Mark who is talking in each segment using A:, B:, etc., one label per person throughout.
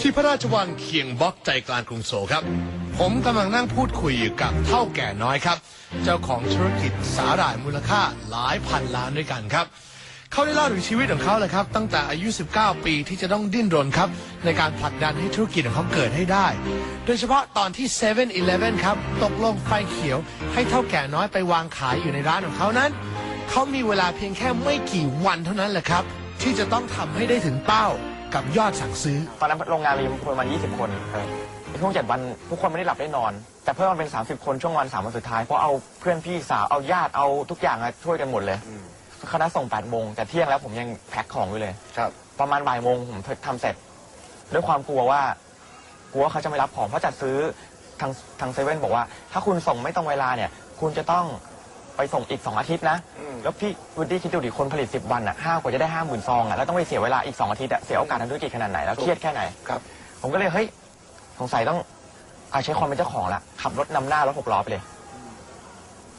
A: ที่พระราชวังเคียงบ็อกใจกลางกรุงโซลครับ ผมกำลังนั่งพูดคุยอยู่กับเท่าแก่น้อยครับ เจ้าของธุรกิจสาหร่ายมูลค่าหลายพันล้านด้วยกันครับ เขาได้เล่าถึงชีวิตของเขาเลยครับ ตั้งแต่อายุ 19 ปีที่จะต้องดิ้นรนครับ ในการผลักดันให้ธุรกิจของเขาเกิดให้ได้ โดยเฉพาะตอนที่7 e เ e ่ e อครับ ตกลงไฟเขียว ให้เท่าแก่น้อยไปวางขายอยู่ในร้านของเขานั้น เขามีเวลาเพียงแค่ไม่กี่วันเท่านั้นแหละครับ ที่จะต้องทำให้ได้ถึงเป้า กับยอดสั่งซื้อ
B: ตอนนั้นโรงงานมีประมาณ20 คนในช่วงเจ็ดวันทุกคนไม่ได้หลับได้นอน แต่เพิ่มมาเป็น 30 คนช่วงวันสามวันสุดท้ายเพราะเอาเพื่อนพี่สาวเอาญาติเอาทุกอย่างอะช่วยกันหมดเลยคณะส่ง8โมงแต่เที่ยงแล้วผมยังแพ็คของอยู่เลย
C: ครับ
B: ประมาณบ่ายโมงผมทำเสร็จ ด้วยความกลัวว่ากลัวว่าเขาจะไม่รับของเพราะจัดซื้อทางทางเซเว่นบอกว่า ถ้าคุณส่งไม่ตรงเวลาเนี่ย คุณจะต้อง ไปส่งอีก 2 อาทิตย์นะ
C: อืม
B: แล้วพี่วูดดี้คิดดูดิคนผลิต 10 วันอะห้ากว่าจะได้ห้าหมื่นซองอะแล้วต้องไปเสียเวลาอีก 2 อาทิตย์อะเสียโอกาสทางธุรกิจขนาดไหนแล้วเครียดแค่ไหน
C: ครับ
B: ผมก็เลยเฮ้ยสงสัยต้องอาใช้ความเป็นเจ้าของละขับรถนำหน้ารถหกล้อไปเลย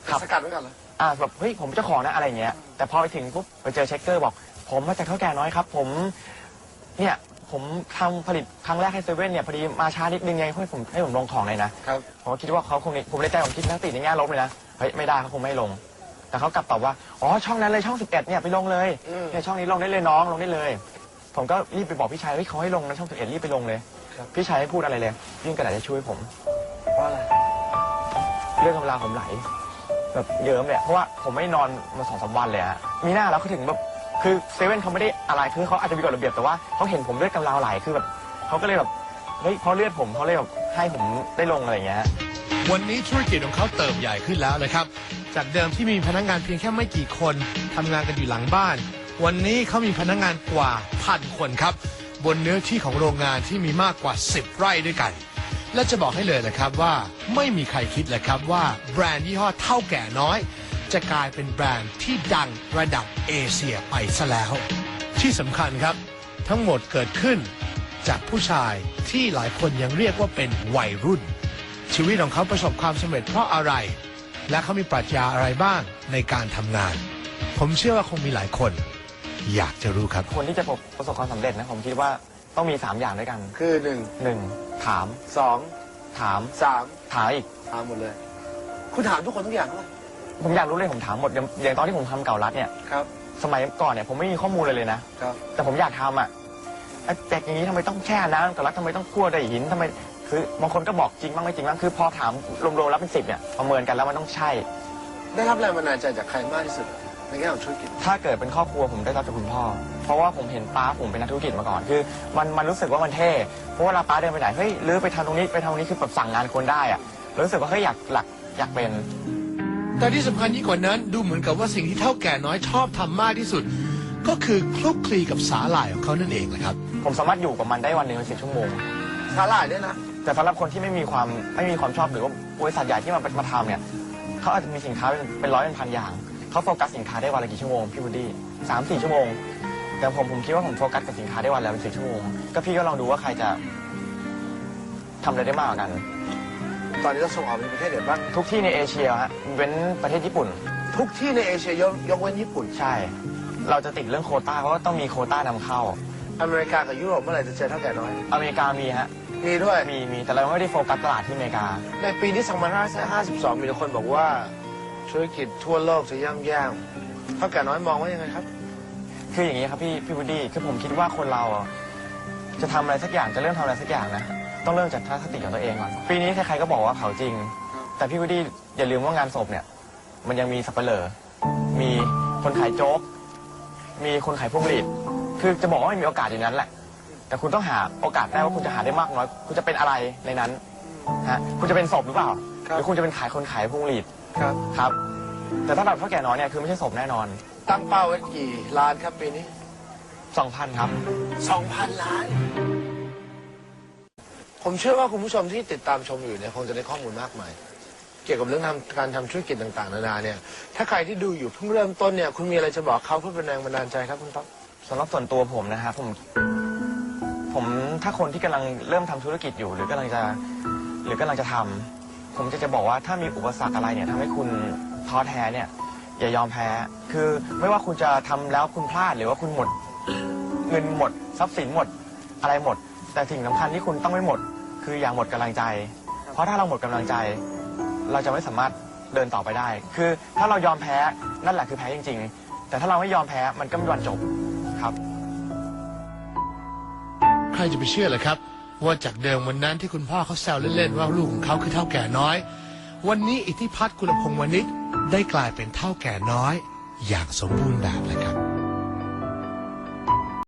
B: ครับ
C: สกัดไว้ก่อนเหรอ
B: อ่าแบบเฮ้ยผมเจ้าของนะอะไรเงี้ยแต่พอไปถึงปุ๊บไปเจอเช็คเกอร์บอก ผมมาจากเท่าแก่น้อยครับ ผม เนี่ย ผมทำผลิตครั้งแรกให้เซเว่นเนี่ยพอดีมาช้านิดนึงไงให้ผมให้ผมลงของเลยนะครับ ผมก็คิดว่าเขาคงผมในใจผมคิดทั้งติดในแง่ลบเลยนะเฮ้ยไม่ได้เขาคงไม่ลง แต่เขากลับตอบว่าอ๋อช่องนั้นเลยช่อง 11เนี่ยไปลงเลย
C: อืม
B: เนี่ยช่องนี้ลงได้เลยน้องลงได้เลย ผมก็รีบไปบอกพี่ชายเฮ้ยเขาให้ลงนะช่อง11รีบไปลงเลย
C: ครับ
B: พี่ชายไม่พูดอะไรเลยยื่นกระดาษจะช่วยผม
C: เพราะอะไร
B: เรื่องกำลาผมไหลแบบเยิ้มเลยอะเพราะว่าผมไม่นอนมาสองสามวันเลยฮะมีหน้าแล้วเขาถึงแบบ คือเซเว่นเขาไม่ได้อะไรคือเขาอาจจะมีกฎระเบียบแต่ว่าเขาเห็นผมเลือดกำลาไหลคือแบบเขาก็เลยแบบเฮ้ยเพราะเลือดผมเขาเลยแบบให้ผมได้ลงอะไรอย่างเงี้ย
A: วันนี้ธุรกิจของเขาเติบใหญ่ขึ้นแล้วนะครับ จากเดิมที่มีพนักงานเพียงแค่ไม่กี่คนทำงานกันอยู่หลังบ้าน วันนี้เขามีพนักงานกว่าพันคนครับ บนเนื้อที่ของโรงงานที่มีมากกว่า 10 ไร่ด้วยกัน และจะบอกให้เลยนะครับว่าไม่มีใครคิดเลยครับว่าแบรนด์ยี่ห้อเท่าแก่น้อย จะกลายเป็นแบรนด์ที่ดังระดับเอเชียไปซะแล้ว ที่สำคัญครับ ทั้งหมดเกิดขึ้น จากผู้ชายที่หลายคนยังเรียกว่าเป็นวัยรุ่น ชีวิตของเขาประสบความสำเร็จเพราะอะไร และเขามีปรัชญาอะไรบ้างในการทำงาน ผมเชื่อว่าคงมีหลายคน อยากจะรู้ครับ
B: คนที่จะประสบความสำเร็จนะผมคิดว่าต้องมีสามอย่างด้วยกัน
C: คือ หนึ่ง
B: หนึ่งถาม
C: สอง
B: ถาม
C: สาม
B: ถามอีก
C: ถามหมดเลย คุณถามทุกคนทุกอย่างเลย
B: ผมอยากรู้เลยผมถามหมดอย่างอย่างตอนที่ผมทำเก่ารัดเนี่ย
C: ครับ
B: สมัยก่อนเนี่ยผมไม่มีข้อมูลเลยเลยนะ
C: ครับ
B: แต่ผมอยากทำอะไอ้แจกอย่างนี้ทำไมต้องแช่น้ำกับรักทำไมต้องคั่วด้วยหินทำไม คือบางคนก็บอกจริงบ้างไม่จริงบ้าง คือพอถามรวมๆแล้วเป็นสิบเนี่ยประเมินกันแล้วมันต้องใช่
C: ได้รับแรงบันดาลใจจากใครมากที่สุดในแง่ของธุรกิจ
B: ถ้าเกิดเป็นครอบครัวผมได้รับจากคุณพ่อ เพราะว่าผมเห็นป้าผมเป็นนักธุรกิจมาก่อน คือ มันมันรู้สึกว่ามันเท่ เพราะเวลาป้าเดินไปไหน เฮ้ย หรือไปทำตรงนี้ไปทำตรงนี้คือแบบสั่งงานคนได้อะรู้สึกว่าเฮ้ยอยากหลักอยากเป็น
A: แต่ที่สำคัญยิ่งกว่านั้นดูเหมือนกับว่าสิ่งที่เท่าแก่น้อยชอบทำมากที่สุด ก็คือคลุกคลีกับสาหร่ายของเขานั่นเองแหละครับ
B: ผมสามารถอยู่กับมันได้วันหนึ่งเป็นสิบชั่วโมง
C: สาหร่ายเนี่ยนะ
B: แต่สำหรับคนที่ไม่มีความไม่มีความชอบหรือว่าบริษัทใหญ่ที่มามาทำเนี่ยเขาอาจจะมีสินค้าเป็นเป็นร้อยเป็นพันอย่างเขาโฟกัสสินค้าได้วันละกี่ชั่วโมงพี่บูดดี้สามสี่ชั่วโมง แต่ผมผมคิดว่าผมโฟกัสกับสินค้าได้วันละเป็นสิบชั่วโมงก็พี่ก็ลองดูว่าใครจะทำอะไรได้มากกว่ากัน
C: ตอนนี้เราส่งออกไปประเทศไหนบ้าง
B: ทุกที่ในเอเชียฮะเว้นประเทศญี่ปุ่น
C: ทุกที่ในเอเชียยกยกเว้นญี่ปุ่น
B: ใช่ เราจะติดเรื่องโควต้าเพราะว่าต้องมีโควต้านำเข้า
C: อเมริกากับยุโรปเมื่อไหร่จะเจอเท่าแก่น้อย
B: อเมริกามีฮะ
C: มีด้วย
B: มีมีแต่เราไม่ได้โฟกัสตลาดที่อเมริกา
C: ในปีที่2552 มีคนบอกว่าธุรกิจทั่วโลกจะย่ำแย่เท่าแก่น้อยมองว่ายังไงครับ
B: คืออย่างนี้ครับพี่พี่บูดดี้คือผมคิดว่าคนเราอะจะทำอะไรสักอย่างจะเริ่มทำอะไรสักอย่างนะ ต้องเริ่มจากทัศนคติของตัวเองก่อนปีนี้ใครๆก็บอกว่าเขาจริง แต่พี่บูดดี้อย่าลืมว่างานศพเนี่ย มันยังมีสับเปลอมีคนขายโจ๊ก มีคนขายพวงหลีดคือจะบอกว่ามันมีโอกาสอยู่นั้นแหละ แต่คุณต้องหาโอกาสได้ว่าคุณจะหาได้มากน้อย คุณจะเป็นอะไรในนั้นฮะคุณจะเป็นศพหรือเปล่า
C: ครับ
B: หรือคุณจะเป็นขายคนขายพวงหลีด
C: ครับ
B: ครับ แต่ถ้าแบบเท่าแก่น้อยเนี่ยคือไม่ใช่ศพแน่นอน
C: ตั้งเป้าไว้กี่ล้านครับปีนี้
B: สองพันครับ
C: 2,000ล้าน ผมเชื่อว่าคุณผู้ชมที่ติดตามชมอยู่เนี่ยคงจะได้ข้อมูลมากมาย เกี่ยวกับเรื่องทำการทำธุรกิจต่างๆนานาเนี่ย ถ้าใครที่ดูอยู่เพิ่งเริ่มต้นเนี่ยคุณมีอะไรจะบอกเขาเพื่อเป็นแรงบันดาลใจครับคุณต๊อบ
B: สำหรับส่วนตัวผมนะครับผมผมถ้าคนที่กำลังเริ่มทำธุรกิจอยู่ หรือกำลังจะหรือกำลังจะทำผมจะจะบอกว่าถ้ามีอุปสรรคอะไรเนี่ยทำให้คุณท้อแท้เนี่ย อย่ายอมแพ้ คือไม่ว่าคุณจะทำแล้วคุณพลาดหรือว่าคุณหมด เงินหมดทรัพย์สินหมดอะไรหมด แต่สิ่งสำคัญที่คุณต้องไม่หมด คืออย่าหมดกำลังใจ เพราะถ้าเราหมดกำลังใจ เราจะไม่สามารถเดินต่อไปได้ คือถ้าเรายอมแพ้นั่นแหละคือแพ้จริง ๆ แต่ถ้าเราไม่ยอมแพ้มันก็ไม่มีวันจบครับ
A: ใครจะไปเชื่อเล่ะครับ ว่าจากเดิมวันนั้นที่คุณพ่อเขาแซวเล่นๆว่าลูกของเขาคือเท่าแก่น้อย วันนี้อิทธิพัฒน์กุลพงษ์วณิชได้กลายเป็นเท่าแก่น้อย อย่างสมบูรณ์แบบเลยครับ